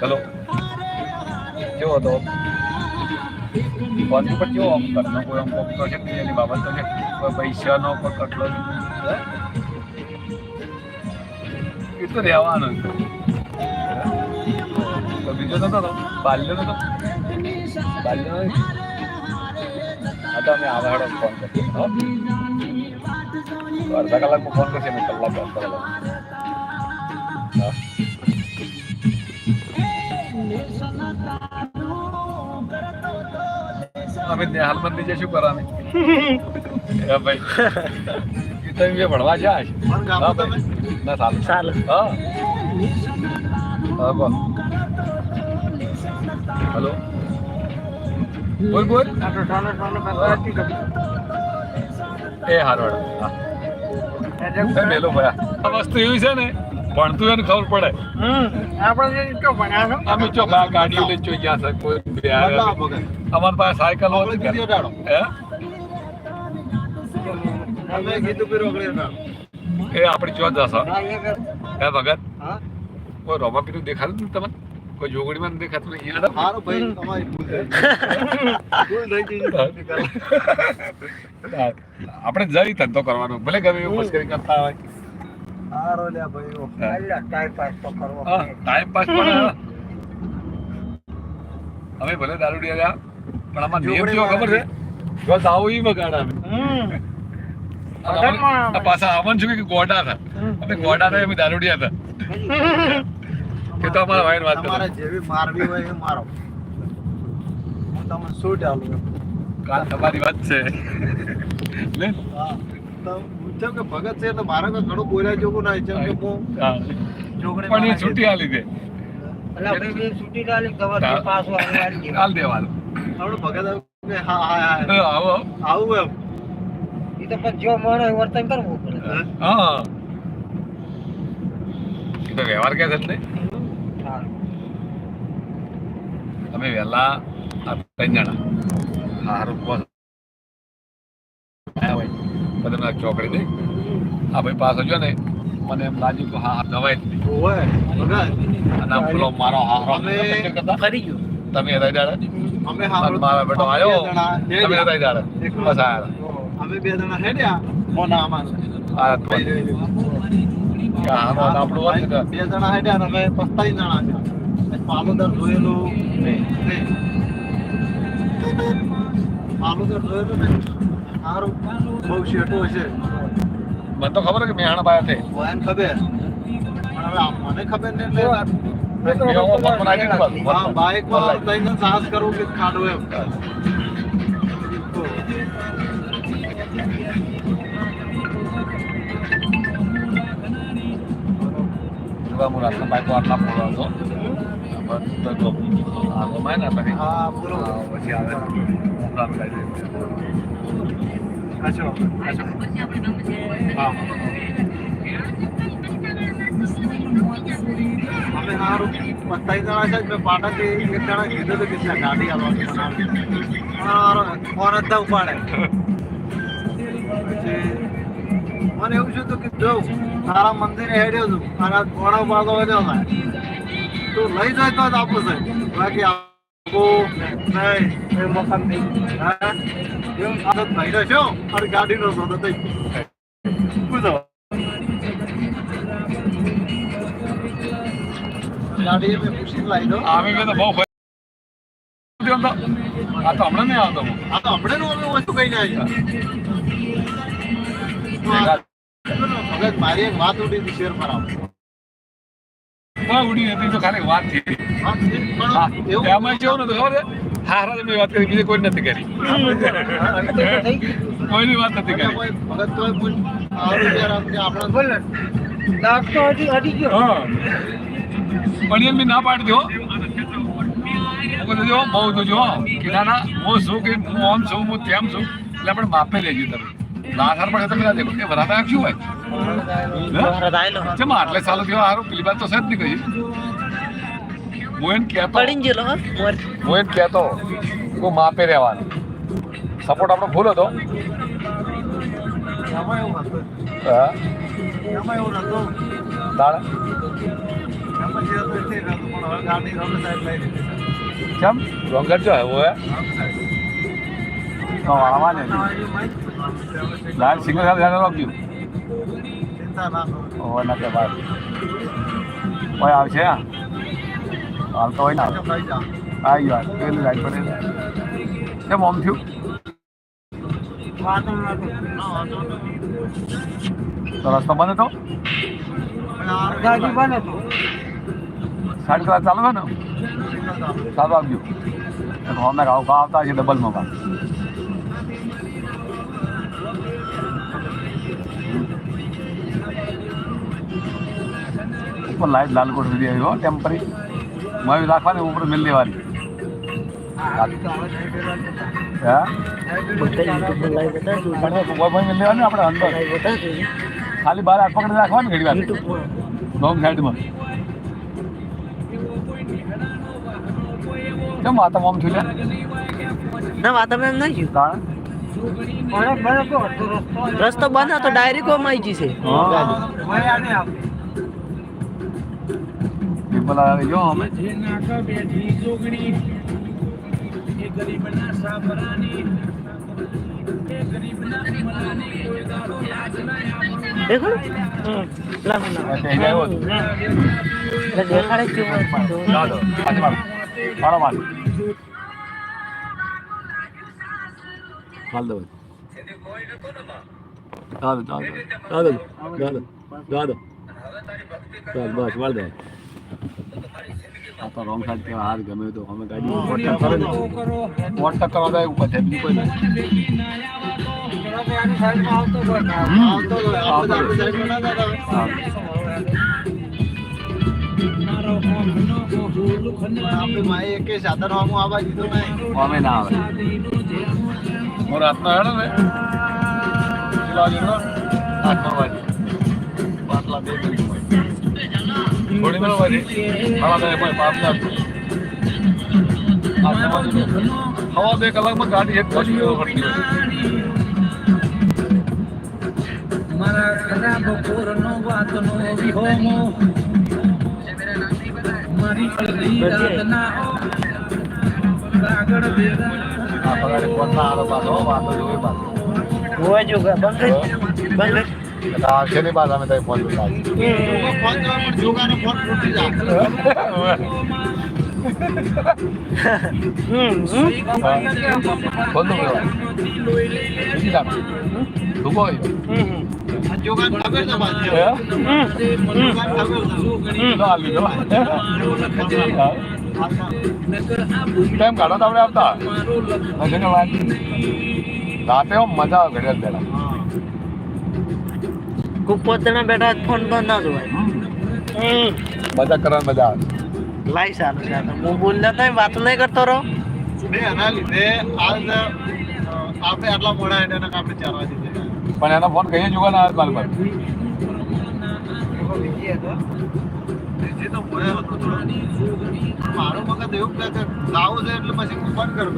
ચલો. કેવો હતો? ફોન પર કેવો આમ ઘરનો કોઈ આમ કોક તો છે કે એની બાબત તો છે? કોઈ પૈસાનો કોઈ કટલો? એ તો રહેવાનું. તો બીજો નતો તો? બાલ્યો નતો? બાલ્યો આ તો અમે આવા ફોન કરીએ. અડધા કલાકમાં ફોન કરશે અમે કલાક કલાક હા. અમે હાલ મંદિર જશું કરવાની. એ ભાઈ. એ તો એમ ભણવા તમે ના સારું. ચાલો હા. હા બોલ. હલો. બોલ બોલ. એ હારવાડ એ મેલો ભયા. આ વસ્તુ એવી છે ને ભણતું એને ખબર પડે. આપણે જે ભણ્યા. અમે જો બા ગાડીઓ લઈને જો ગયા છે કોઈ. અમારી પાસે સાયકલ હોય હે? કે એ આપણે જો જશો. હા, ભગત? કોઈ રોબા પીરું દેખાતું ને તમને? કોઈ જોગડીમાં દેખાતું? નહીં યાર મારો ભાઈ, તમારી. ભૂલ થઈ ગઈ. આપણે જઈ ધંધો કરવાનો. ભલે ગમે એવું મસ્કરી કરતા હોય. હારું લ્યા ભાઈ, ટાઈમ પાસ તો કરવો હા પડે. ટાઈમ પાસ પણ અમે ભલે દારૂડિયા રહ્યા પણ આમાં નિયમ કેવો ખબર છે? જો દાવો ઈ બગાડા અમે. પાછા આવન છું કે ગોડા હતા? અમે ગોડા હતા અમે દારૂડિયા હતા. એ તો અમારા ભાઈ વાત તમારે જેવી મારવી હોય એ મારો. હું તમને શું ચાલુ. કાલ તમારી વાત છે. લે હા. જેમ કે ભગત છે એટલે મારા કોઈ ઘણું બોલ્યા જેવું ના જેમ કે હું હા. પણ એ છૂટી આલી દે. અલા, ભાઈ, છૂટી ડાલી ખબર છે, પાછું આવી આવી ગયું. હાલ દેવાનું આપણે ભગત હા હા હા. આવો. આવું એમ. ઈ તો પછી જો મળે વર્તન કરવું પડે. હા. એ તો વ્યવહાર કે છે જ અમે વહેલા આ ત્રણ જણા. હારું બોસ. હોય ના ચોકડી દઈ આ ભાઈ પાછો જો ને મને એમ લાગ્યું કે હા દવાઈ જ નહીં. અને પેલો મારો હારો અમે- ગયો. તમે હતા દાડે અમે અને મારા બેટો આવ્યો? જણા તમે. હતા દાડે બસ આયા અમે બે જણા હેડ્યા. મોના આમાં. આ તો કે હારો અને આપણું બે જણા હે ને અમે પસ્તાઈ જણા છે પાલુદર જોયેલું પાલોદર જોયેલું ને. સારું બહુ શેઠું છે. મને તો ખબર કે મેહાણા બાયા છે. એને ખબર હવે મને ખબર ને એટલે ગયું બાઇકમાં સાહસ કરવું કે ખાડું એમ. રાતના બાઈકો આટલા ફોડો હતો બધો જો આગો માં ને પછી આવે. અચ્છા અચ્છા હા અમે સારું પત્તાઈ જણા છે મેં પાટાથી એક જણા કીધું હતું કે ત્યાં ગાડી આવવાની ફોન જ ઉપાડે પછી મને એવું છે કે જો તારા મંદિરે હેડ્યો છું અને ઘોડા બાગો વધ્યો થાય તું લઈ જાય તો જ આપું છે બાકી આપો નહીં મકાન નહીં એવું આદત ભાઈનો છો અને ગાડીનો સોદો થઈ પૂછો ગાડી મેં લાવી દો આવી ગયો તો બહુ આ તો હમણાં નહીં આવતો આ તો હમણાં નું અમે વસ્તુ કઈ આવ્યા મારી એક વાત ઉઠી શેર પર આવો હા ઉડી હતી તો ખાલી વાત થઈ એમાં કેવું નતું ખબર છે? હારા મેં વાત કરી બીજી કોઈ નથી કરી. કોઈની વાત નથી કરી. પણ એમ બી ના પાડી દો જો બહુ તો જો. કે ના ના હું શું કે હું આમ છું હું તેમ છું. એટલે આપણે માપે લેજો તમે. લાખાર પડે તમે ના દેખો એ વરાતા શું હોય? ભારત આયેલો. ચમ આટલે સાલો થયો હારું પેલી તો છે જ નહીં કહી હું એને કહેતો પડીને ગયેલો હો. મોર. કહેતો કે હું માપે રહેવાનું. સપોર્ટ આપણો ભૂલ હતો? તે. કેમ? રોંગર જો આવ્યો હે. લાલ સિંગલ સાથે ધ્યાન રાખ્યું. ચિંતા ના કરો. ઓવર ના કે બાદ કોઈ આવશે હા. હાલ તો હોય ને આવે વાત પેલી લાઈટ પડે કેમ ઓમ થયું? વાતો. તો રસ્તો બંધ હતો? ગાડી બને તો સાઈડ કલાક ચાલુ ને? સિગ્નલ ચાલુ. સારું અમે ઘાવ આવતા છે ડબલમાં કા ઉપર લાઈટ લાલકોટ સુધી આવી ટેમ્પરરી ટેમ્પરી મારી રાખવાની ઉપર મિલ દેવાની. આપણે અંદર. ખાલી બહાર હાથ પકડી રાખવાની ઘડી વાર રોંગ સાઈડમાં. કેમ વાતા આમ થયું ના વાતાવરણ એમ નહીં કારણ? અડધો રસ્તો રસ્તો બંધ હતો ડાયરેક્ટ ઓમ આવી જશે આવે જો અમે જ જાઓ. મારો. મારો મારો. હાલ દો. ચાલો, ચાલો. ચાલો, ચાલો. ચાલો. ચાલ, બસ, વાળ દે. આ તો રોંગ સાઈડથી હાર ગમે તો અમે ગાડી overtake કરે ને. overtake કરવા જાય ઉપર છે, બીજું કોઈ નહીં. રાતના હેડો ને પેલો આ જેટલો આઠ નવ વાગે પાટલા બે કરી થોડી વાર વાગે ખાવા દે ભાઈ પાપ ના આઠ નવ વાગે હવા બે કલાકમાં ગાડી એક પહોંચી ગયો ફરતી હોય મારા ખરાબ પોરનો વાતનો વિહોમો મારી અડધી રાતના કાગળ ભેગા આ પગારે કોટલા આલો પાછો વાતો જોઈ પાછો હોવા જો બંધ કરી. બંધ નહીં પાછા અમે ત્યાં ફોન કેમ કાઢો તો આવતા? રાતે મજા આવે ઘડિયાળ પેલા ખૂબ જણા બેઠા તો ફોન બંધ ના જોવાય બધા મજા બધા મજા આવે. લાઈ સારું તો. હું બોલતા તો વાત નહીં કરતો રહો. બે એના લીધે આજ આપણે આટલા મોડા એટલે આપણે ચાર વાગે જઈએ. પણ એનો ફોન કહીએ જોવા ના તો હતો થોડો. મારું મગજ એવું કહે છે લાવું છે એટલે પછી હું બંધ કરું.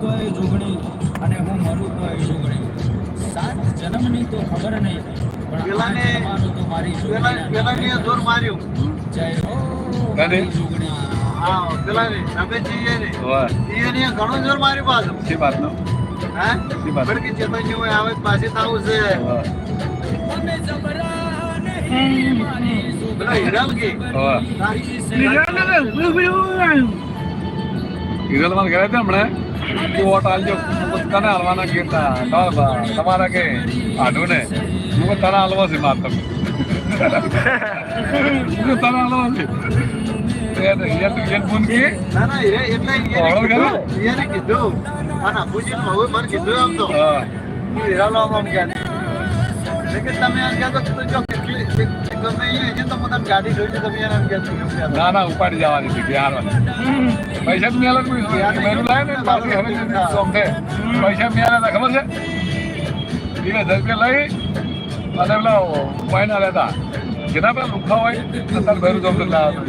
તોય જુગણી અને હું મરું તોય જોગણી સાત જન્મની તો ખબર નહીં પણ આ જન્માનું તો મારી પેલા જુગણી જોર માર્યું જય હો? જુગણી હા પેલાની રમેશજી એ ને વાહ એને ઘણું જોર માર્યું પાછું શી વાતનો હા પણ કે ચેતનજી હોય આવે પાછી થવું છે વાહ પેલા હિરામજી વાહ ઈગલમાં ગયા હતા હમણાં વોટ આલજો. તને હાલવાના કીધા તમારા કે? આઢું ને હું તને હાલવો છે માર તમે તને હાલવો છે. કે. કીધું. તમે ના ના ઉપાડી જવાની હતી બિહાર પૈસા તો કોઈ મેરું લાવે ને પાછી હવે શોખ છે પૈસા હતા ખબર છે? એ ધરકે લઈ અને પેલા વાયના લેતા જેના પેલા લુખા હોય તો તારે ભેરું જોમ લાવતો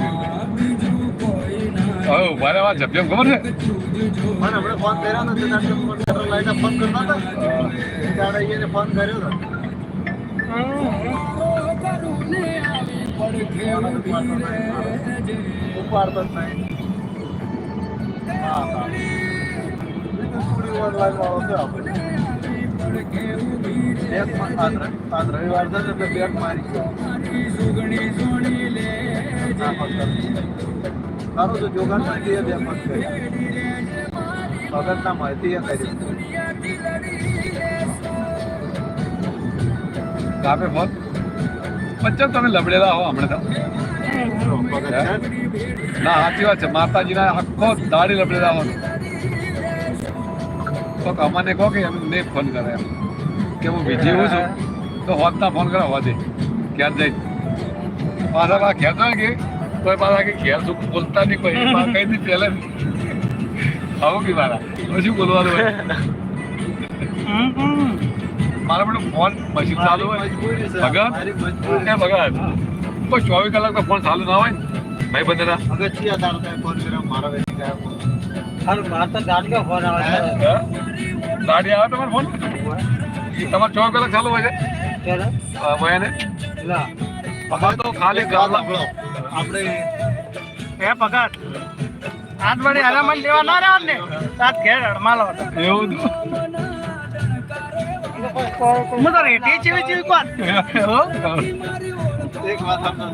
હવે ઊભા રહેવા ખબર છે? હમણાં ફોન કર્યો ને તે દાડે ફોન કરતા હતા. એ દાડે એને ફોન કર્યો હતો ઉપાડતો જ હા હા. થોડી વાર આપણે બેગમાં આજ ર- આજ રવિવાર છે ને એટલે બેગ મારી ગયો. હા, પકડ. સારું તો જોગાણ નથી એ બે ફોન કર્યા ભગતના માહિતી એ કરી કાપે ફોન પચ્ચમ તમે લબડેલા હો હમણાં તો. ને? સાચી વાત છે. માતાજીના આખો દાડી લબડેલા હો. તો અમને કહો કે એમ નહીં ફોન કરે એમ. કે હું બીજી હું છું, તો હોતના ફોન કરે હોદે ક્યાં જઈ. પાછા પા ઘેર કે? તો પાછા કે ઘેર શું બોલતા નહીં કોઈ. કઈ નહીં પહેલે આવું કે મારા. શું બોલવાનું હોય. મારા મને ફોન મશીન ચાલુ હોય. ભગત એ ભગત કોઈ ચોવીસ કલાક તો ફોન ચાલુ ના હોય ભાઈ બંધના અગત્ય દાડો આવે ગાડી આવે તમારો ફોન તમારે ચોવીસ કલાક ચાલુ હોય છે? મયાને ના. તો ખાલી. આપણે એ ભગત આજ વળી હરામણ લેવા ના રહ્યા ને? તાત ઘેર હડમાલો એવું હું રેટી ચીવી ચીવી કોણ? એક વાત સાંભળો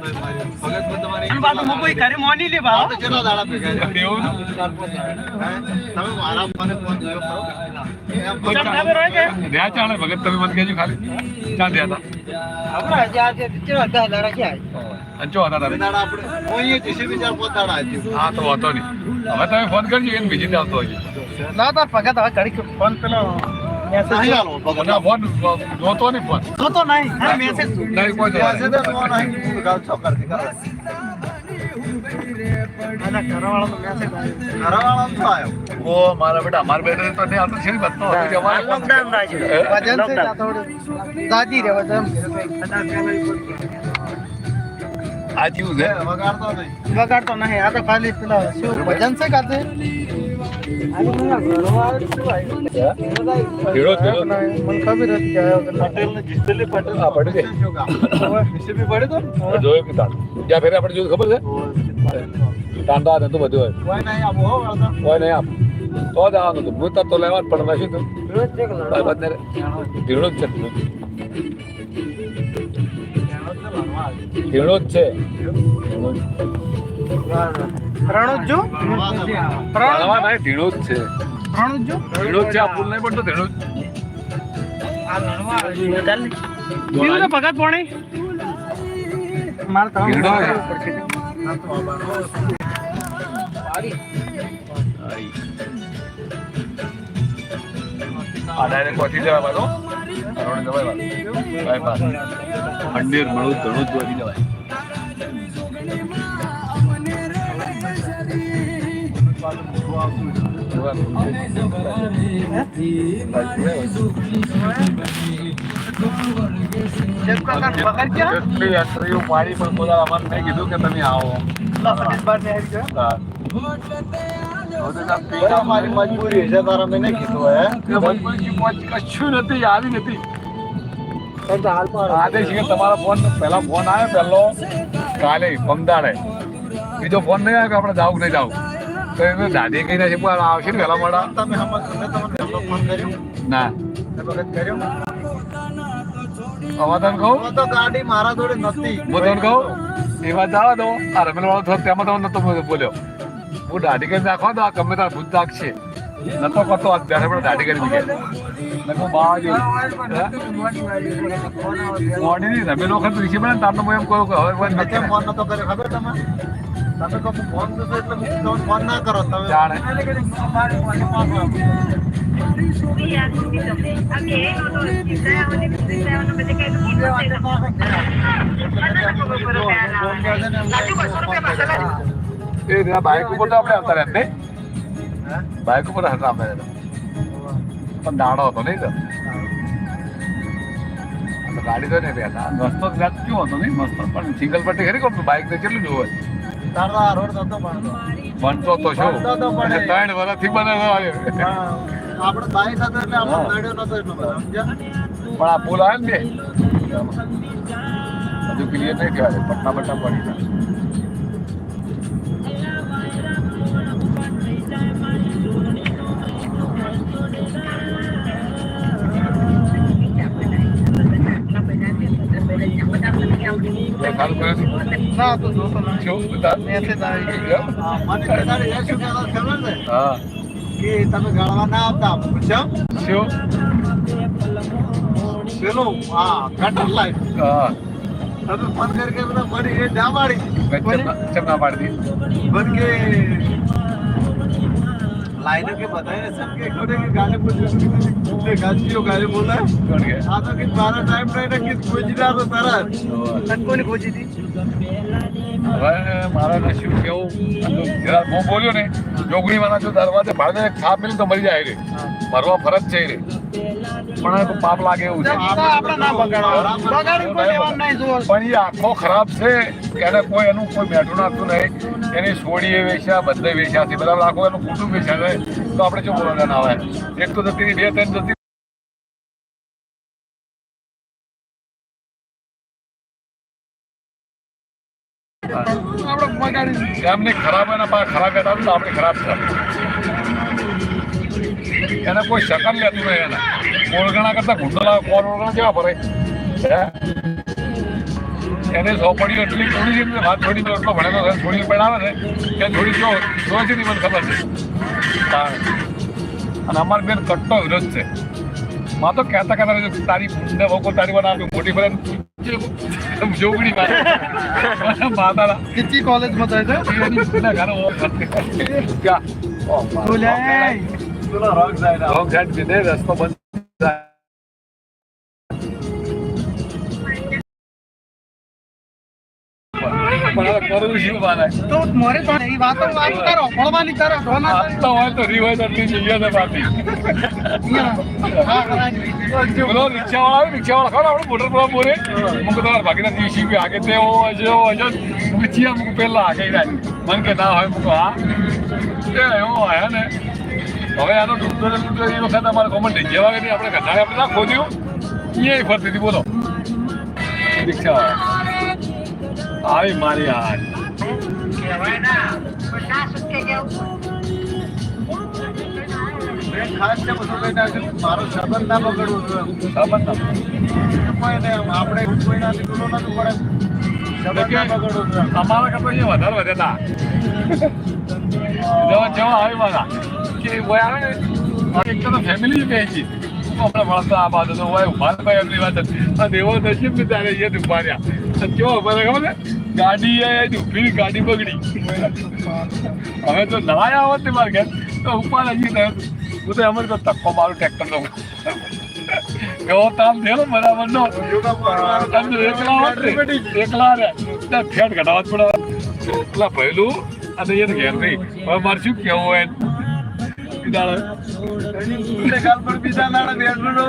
ભગત હું તમારી અને પાછું હું કોઈ ઘરે મોની લે ભાવ આપણે કેટલા દાડા ભેગા છે? એવું? તમે મારા ફોને ફોન ખરો? કે? રહ્યા ચાલે ભગત તમે મને કહેજો ખાલી. આપણે હજી આજે કેટલા દાડા ક્યાં અંચો હતા બે દાડા. આપણે હું અહીંયા જીસીબી ચાર પાંચ દાડા હતી. હા તો હતો નહીં. હવે તમે ફોન કરજો એને બીજી ને આવતો હોય. ના તો ભગત હવે ઘડી ફોન પેલો નહીં જોતો નહીં ફોન. જોતો નહીં મેસેજ નહીં કોઈ જોવા મેસેજ આવ્યો. ઓ મારા બેટા અમારા બેટા તો નહીં આવતો છે જમાનો લોકડાઉન થોડું દાદી રે આ થયું છે? વગાડતો નહીં. વગાડતો નહીં આ તો ખાલી પેલા શું ભજન છે કાતે આપણે જોયું ખબર છે? ટાંડા ને તો બધું હોય. નહીં આપ તો જ આવવાનું હતું. હું તો લેવા જ પણ તું. ધીણો જ છે ધીણો જ. છે. રણુજો ભણવા છે, ભણવા. ભણવા નહીં ધીણો જ છે. રણુજો ધીણો જ છે આ પુલ નહીં પડતો ધીણો જ. છે ભગત પાણી. મારે આ. ડાયરેક્ટ પહોંચી જવાય બાજુ અરોડ જવાય પાછો. બાય પાસ મંદિર મળું ઘણું જ પહોંચી જવાય. યાત્રીઓ પાડી પણ બોલા કીધું કે તમે આવો. અમારી મજબૂરી છે તારા તમારા ફોન પહેલા ફોન આવ્યો પહેલો કાલે પમદાડે બીજો ફોન નહીં આવ્યો કે આપણે જાવું નહીં જાવું તો દાદી કઈ નથી પણ આવશે ને વહેલા મળા તમે તમને ફોન કર્યો. ના. વખત કર્યો? હવે તને કહું? તો ગાડી મારા જોડે નથી હું તને કહું? એ વાત જવા દો આ રમેલ વાળો થયો તેમાં તો નતો બોલ્યો. હું દાઢી કરી નાખવા તો આ ગમે તાર ભૂત નાખશે નતો કરતો અત્યારે પણ દાઢી કરી મૂકે નકો બા જેવું મોડી ની રમેલ વખત ઋષિ તારનો હું એમ કહું કે હવે કેમ ફોન નતો કર્યો ખબર તમે તમે કહો ફોન એટલે ફોન ના કરો તમે જાણે. એ રીતના બાઇક ઉપર તો આપણે આવતા રહ્યા બાઈક બાઇક ઉપર હતા આપણે. પણ દાડો હતો નહીં તો. આ ગાડી તો નહીં બેઠા રસ્તો કદાચ કેવો હતો નહીં? મસ્ત. પણ સિંગલ પટ્ટી ખરી બાઇક તો કેટલું જોવે? તારો આ રોડ નતો બનતો બનતો તો શું? ત્રણ વર્ષથી બને આવ્યો. પણ આપણે બાઈક હતો એટલે આપણે. નડ્યો નતો એટલો બધો પણ આ પુલ આવે ને બે? હજુ ક્લિયર નહીં કહેવાય પટ્ટા બટ્ટા પડી જાય. તમે ગળવા ના આવતા શું પેલું હા. ગટર લાઈન હા. તમે ફોન કરી બધા મળી એ માડી મેં ચમ- ના પાડી બન કે મારા હવે ને શું કેવું હું બોલ્યો ને જોગણી વાળા જો દરવાજે ભાડે ખા મિલ તો મરી જાય રે. મરવા ફરજ છે રે. પણ પાપ લાગે એવું છે. પણ એ આખો ખરાબ છે એને કોઈ એનું કોઈ બેઠું નાખતું નહીં. એની છોડીએ વેચ્યા બધે વેચ્યા. છે બધા લાખો એનું કુટુંબ વેચ્યા છે. તો આપણે જો બોલવાના ના આવે? એક તો જતી બે ત્રણ જતી એમને ખરાબ એના પાસે ખરાબ કહેતા આપણે ખરાબ છે. એને કોઈ શકન લેતું નહીં એના. કોળગણા કરતા ગુંડલા કોળગણા કેવા ભરે એને સોપડીઓ એટલી થોડી છે ભાત વાત થોડી એટલો ભણેલો છે થોડી પડાવે ને કે થોડી જો જો છે ને મને ખબર છે અને અમારી બેન કટ્ટો વિરોધ છે માં તો કહેતા કહેતા તારી ને વકો તારી બનાવી મોટી ફરન જોગણી માતાના કિચી કોલેજમાં થાય છે એની ઘરે ઓર કરતી. ક્યાં? ઓ, મારો બોલ્યા પેલો રોંગ સાઈડ રોંગ સાઈડ રસ્તો બંધ પણ કરવું શું મારે? તો મોરે તો એ વાતો વાત કરો ભણવાની કરો ધોના આપતા હોય તો રિવાજ જઈએ ને હા બોલો રિક્ષાવાળા રિક્ષાવાળા ખરો આપણે મોટર પર બોરે મુક તમારા ભાગીના દિવસી બી આગે તે હો જો જો મુક ચિયા પેલા આગે મન કે ના હોય મુક હા. એવો આયા ને. હવે આનો ડૂબતો ડૂબતો એ વખત અમારે કોમન જેવા કે આપણે ઘટાડે આપણે ના ખોદ્યું. એ ફરતી હતી બોલો. રિક્ષાવાળા. આવી મારી હાથ ખાસ ને જોઈએ અમારા કરતા વધારે વધ્યા જવા આવી મારા. કે આવે ને એક તો ફેમિલી કહે છે હમણાં મળતા આ બાજુ તો ઓય ઊભા ભાઈ હતી નસીબ ને ઊભા રહ્યા. અને કેવો ઊભા ખબર છે? ગાડી ઊભી, ગાડી બગડી. હવે તો નવાયા આવત ને મારે ઘેર, તો ઉપર હજી હું તો એમ જ તક્કો મારું ટ્રેક્ટર નો એવો તામ થયેલો બરાબર નો. તમને એકલા એકલા રે ફેટ ઘટાડવા જ પડે. એટલા પહેલું અને એને ઘેર નહીં. હવે મારે શું કેવું હોય? બીજા એટલે કાલ પણ બીજા નાણા બેડરૂમ નો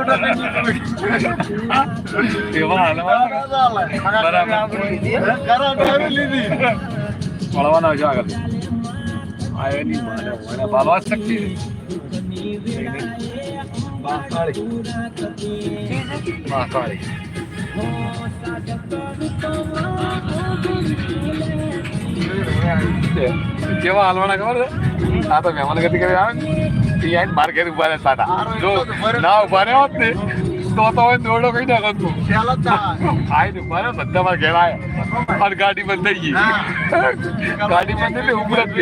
એવા હાલવા બરાબર. ખરા લીધી મળવાના છે આગળ આ એની માને મને બાલવા જ શક્તિ બાંકાળી બાંકાળી કેવા હાલવાના ખબર છે આ તો મહેમાન ગતિ કરી આવે ને બાર ઘેર ઊભા રહેતા હતા. જો ના ઊભા રહ્યા હોત ને તો તો હવે દોડો કઈ ના તું. ચાલો જ તા. આઈને ઊભા રહ્યા બધા મારા ઘેર આવ્યા અને ગાડી બંધ થઈ ગઈ. ગાડી બંધ એટલે ઉભર જ.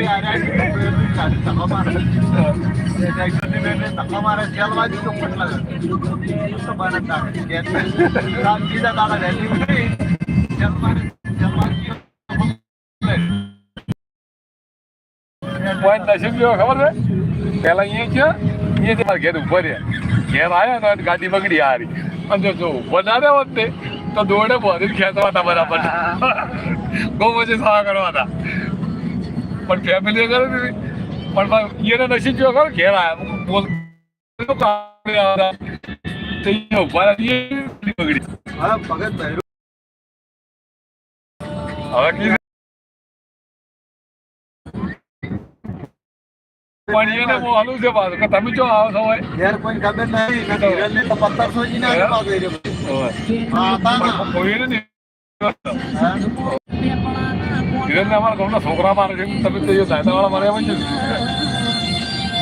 પોઈન્ટ નસીબ ખબર છે? પેલા અહીંયા છે અહીંયાથી મારા ઘેર ઊભો રહ્યા ઘેર આવ્યા તો ગાડી બગડી હારી. અને જો ઊભો ના રહ્યો હોત તો દોડે ભરી ખેંચવા હતા બરાબર. બહુ પછી સવા કરવા હતા પણ ફેમિલી કરે ને પણ એને નસીબ જો ખબર ઘેર આવ્યા. બોલ ઊભા બગડી. હવે ભગત ભૈરવ હવે કીધું પણ એને બહુ હાલું છે પાછું કે તમે જો આવો છો હોય ઘેર કોઈ ખબર નહીં ને ધીરજને તો પથ્થર સોજી નાખ્યો પાછો એ રહ્યો. હા, ને. કોઈને નહીં હા. અમારા ગામના છોકરા મારે છે તમે તો એ દાયદાવાળા મારે એમ છે